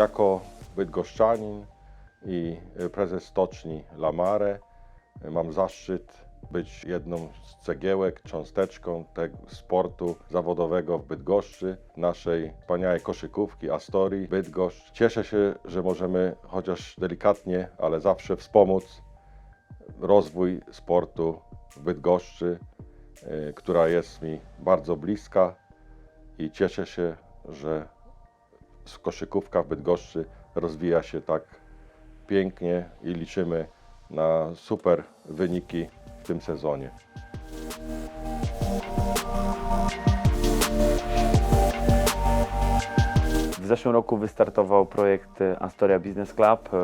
Jako bydgoszczanin i prezes stoczni Lamare mam zaszczyt być jedną z cegiełek, cząsteczką tego sportu zawodowego w Bydgoszczy, naszej wspaniałej koszykówki Astorii Bydgoszcz. Cieszę się, że możemy chociaż delikatnie, ale zawsze wspomóc rozwój sportu w Bydgoszczy, y, która jest mi bardzo bliska i cieszę się, że koszykówka w Bydgoszczy rozwija się tak pięknie i liczymy na super wyniki w tym sezonie. Zeszłym roku wystartował projekt Astoria Business Club. E,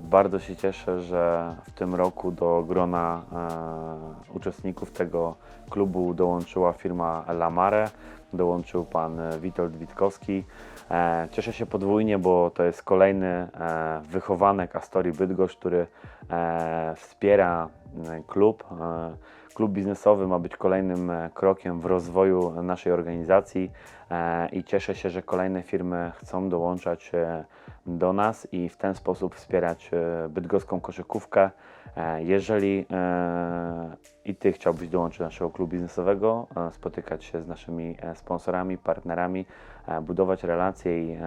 Bardzo się cieszę, że w tym roku do grona e, uczestników tego klubu dołączyła firma Lamare, dołączył pan e, Witold Witkowski. Cieszę się podwójnie, bo to jest kolejny wychowanek Astorii Bydgoszcz, który wspiera klub. Klub biznesowy ma być kolejnym e, krokiem w rozwoju naszej organizacji e, i cieszę się, że kolejne firmy chcą dołączać e, do nas i w ten sposób wspierać bydgoską koszykówkę. Jeżeli i Ty chciałbyś dołączyć do naszego klubu biznesowego, spotykać się z naszymi sponsorami, partnerami, budować relacje i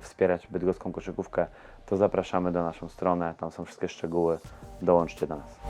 wspierać bydgoską koszykówkę, to zapraszamy do naszą stronę. Tam są wszystkie szczegóły. Dołączcie do nas.